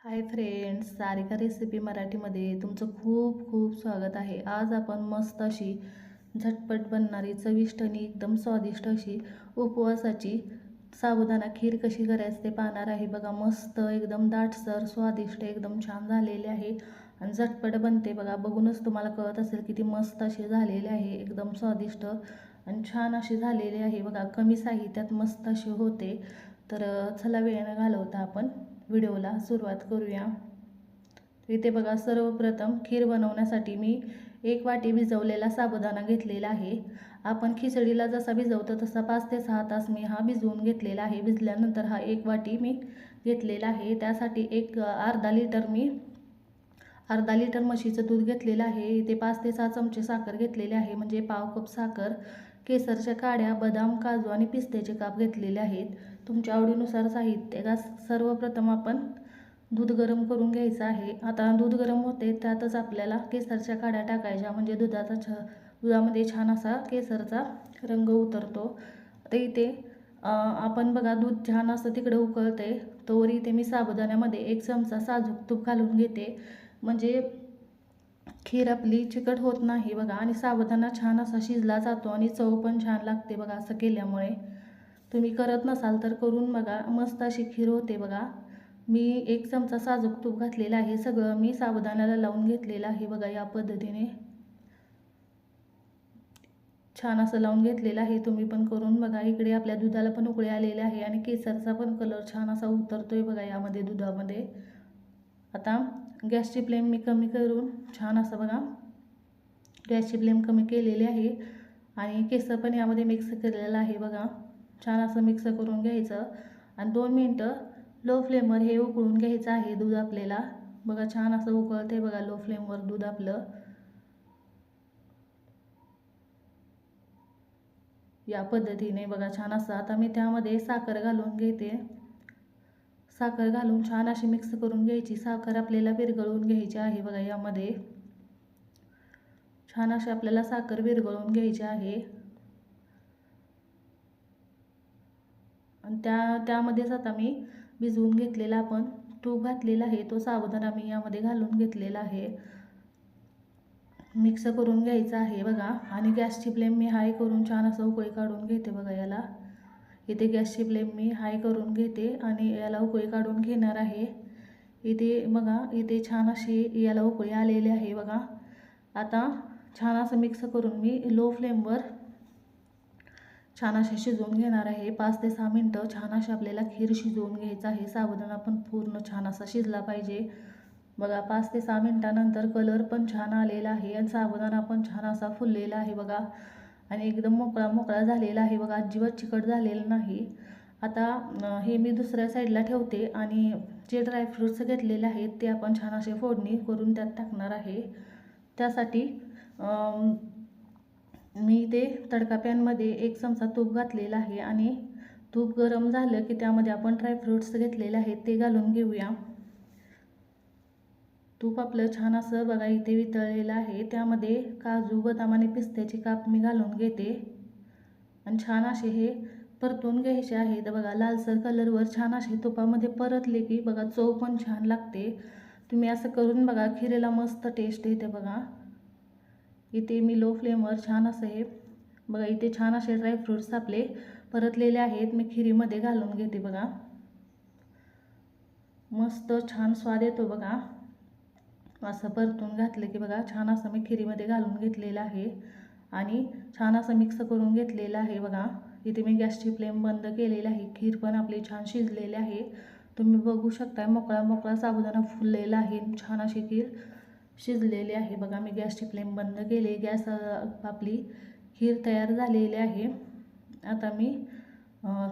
Hi friends Sarika recipe मराठीमध्ये तुमचं खूप खूप स्वागत आहे. आज आपण मस्त अशी झटपट बनणारी चविष्ट आणि एकदम स्वादिष्ट अशी उपवासाची साबुदाणा खीर कशी करायचं ते पाहणार आहे. बघा मस्त एकदम दाटसर स्वादिष्ट एकदम छान झालेले आहे. आणि झटपट बनते. बघा बघूनच तुम्हाला कळत असेल किती मस्त अशी झालेले आहे. एकदम स्वादिष्ट आणि छान अशी झालेली आहे. बघा कमी साहित्यात मस्त अशी होते. तर चला वेळ न घालवता आपण. व्हिडिओला सुरुवात करूया. इथे बघा सर्वप्रथम खीर बनवण्यासाठी मी एक वाटी भिजवलेला साबुदाणा घेतलेला आहे. आपण खिचडीला जसा भिजवतो तसा पाच ते सहा तास मी हा भिजवून घेतलेला आहे. भिजल्यानंतर हा एक वाटी मी घेतलेला आहे. त्यासाठी एक अर्धा लिटर मी अर्धा लिटर म्हशीचं दूध घेतलेलं आहे. इथे पाच ते सहा चमचे साखर घेतलेले आहे. म्हणजे पाव कप साखर केसरच्या काड्या बदाम काजू आणि पिस्त्याचे काप घेतलेले आहेत. तुमच्या आवडीनुसार साहित्य का सर्वप्रथम आपण दूध गरम करून घ्यायचं आहे. आता दूध गरम होते त्यातच आपल्याला केसरच्या काड्या टाकायच्या. म्हणजे दुधाचा छ दुधामध्ये छान असा केसरचा रंग उतरतो. तर इथे आपण बघा दूध छान असं तिकडे उकळते. तोवर इथे मी साबुदाण्यामध्ये एक चमचा साजूक तूप घालून घेते. म्हणजे खीर आपली चिकट होत नाही बघा. आणि साबुदाणा छान असा शिजला जातो आणि चव पण छान लागते बघा असं केल्यामुळे. तुम्ही करत नसाल तर करून बघा. मस्त अशी खीर होते बघा. मी एक चमचा साजूक तूप घातलेला आहे. सगळं मी साबुदाण्याला लावून घेतलेलं आहे बघा या पद्धतीने. छान असं लावून घेतलेलं आहे. तुम्ही पण करून बघा. इकडे आपल्या दुधाला पण उकळे आलेले आहे आणि केसरचा पण कलर छान असा उतरतोय बघा यामध्ये दुधामध्ये. आता गॅसची फ्लेम मी कमी करून छान असं बघा. गॅसची फ्लेम कमी केलेली आहे. आणि केसर पण यामध्ये मिक्स केलेलं आहे बघा. छान असं मिक्स करून घ्यायचं. आणि दोन मिनटं लो फ्लेमवर हे उकळून घ्यायचं आहे दूध आपल्याला. बघा छान असं उकळते बघा लो फ्लेमवर दूध आपलं. या पद्धतीने बघा छान असं. आता मी त्यामध्ये साखर घालून घेते. साखर घालून छान अशी मिक्स करून घ्यायची. साखर आपल्याला विरघळून घ्यायची आहे बघा यामध्ये. छान अशी आपल्याला साखर विरघळून घ्यायची आहे. आणि त्या त्यामध्येच आता मी भिजवून घेतलेला आपण तूप घातलेला आहे तो साबुदाणा आम्ही यामध्ये घालून घेतलेला आहे. मिक्स करून घ्यायचं आहे बघा. आणि गॅसची फ्लेम मी हाय करून छान असं उकळी काढून घेते बघा याला. इथे गॅसची फ्लेम मी हाय करून घेते आणि याला उकळी काढून घेणार आहे. इथे बघा इथे छान अशी याला उकळी आलेली आहे बघा. आता छान असं मिक्स करून मी लो फ्लेमवर छान असे शिजवून घेणार आहे. पाच ते सहा मिनटं छान असे आपल्याला खीर शिजवून घ्यायचं आहे. साबुदाणा पण पूर्ण छान असा शिजला पाहिजे. बघा पाच ते सहा मिनटानंतर कलर पण छान आलेला आहे आणि साबुदाणा पण छान असा फुललेला आहे बघा. आणि एकदम मोकळा मोकळा झालेला आहे बघा. अजिबात चिकट झालेला नाही. आता हे मी दुसऱ्या साईडला ठेवते आणि जे ड्रायफ्रूट्स घेतलेले आहेत ते आपण छान असे फोडणी करून त्यात टाकणार आहे. त्यासाठी मी ते तडका पॅनमध्ये एक चमचा तूप घातलेला आहे आणि तूप गरम झालं की त्यामध्ये आपण ड्रायफ्रूट्स घेतलेले आहेत ते घालून घेऊया. तूप आपलं छान असं बघा इथे वितळलेलं आहे. त्यामध्ये काजू बदाम आणि पिस्त्याचे काप मी घालून घेते. आणि छान असे हे परतून घ्यायचे आहेत. बघा लालसर कलरवर छान असे तुपामध्ये परतले की बघा चव पण छान लागते. तुम्ही असं करून बघा खिरेला मस्त टेस्ट येते बघा. इथे मी लो फ्लेमवर छान असं हे बघा इथे छान असे ड्रायफ्रूट्स आपले परतलेले आहेत. मी खिरीमध्ये घालून घेते बघा. मस्त छान स्वाद येतो बघा. असं परतून घातलं की बघा छान असं मी खिरीमध्ये घालून घेतलेलं आहे. आणि छान असं मिक्स करून घेतलेलं आहे बघा. इथे मी गॅसची फ्लेम बंद केलेली आहे. खीर पण आपली छान शिजलेली आहे. तुम्ही बघू शकता मोकळा मोकळा साबुदाणा फुललेला आहे. छान अशी खीर. शिजलेले आहे. बघा मी गॅसची फ्लेम बंद केली. गॅस आपली खीर तयार झालेली आहे. आता मी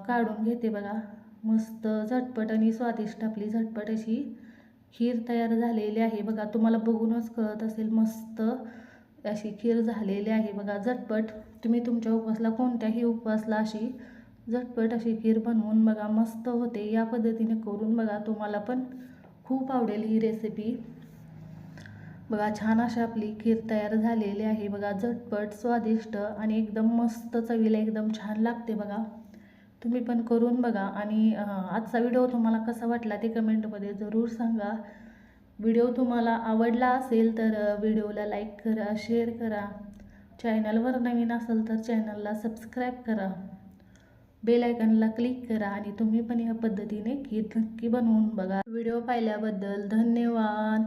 काढून घेते बघा. मस्त झटपट आणि स्वादिष्ट आपली झटपट अशी खीर तयार झालेली आहे. बघा तुम्हाला बघूनच कळत असेल मस्त अशी खीर झालेली आहे. बघा झटपट. तुम्ही तुमच्या उपवासला कोणत्याही उपवासला अशी झटपट अशी खीर बनवून बघा मस्त होते. या पद्धतीने करून बघा तुम्हाला पण खूप आवडेल ही रेसिपी बघा छान अशी आपली खीर तयार झालेली आहे. बघा झटपट स्वादिष्ट आणि एकदम मस्त चवीला एकदम छान लागते बघा. तुम्ही पण करून बघा आणि आजचा व्हिडिओ तुम्हाला कसा वाटला ते कमेंटमध्ये जरूर सांगा. व्हिडिओ तुम्हाला आवडला असेल तर व्हिडिओला लाईक करा शेअर करा. चॅनलवर नवीन असेल तर चॅनलला सबस्क्राईब करा. बेलायकनला क्लिक करा आणि तुम्ही पण या पद्धतीने खीर नक्की बनवून बघा. व्हिडिओ पाहिल्याबद्दल धन्यवाद.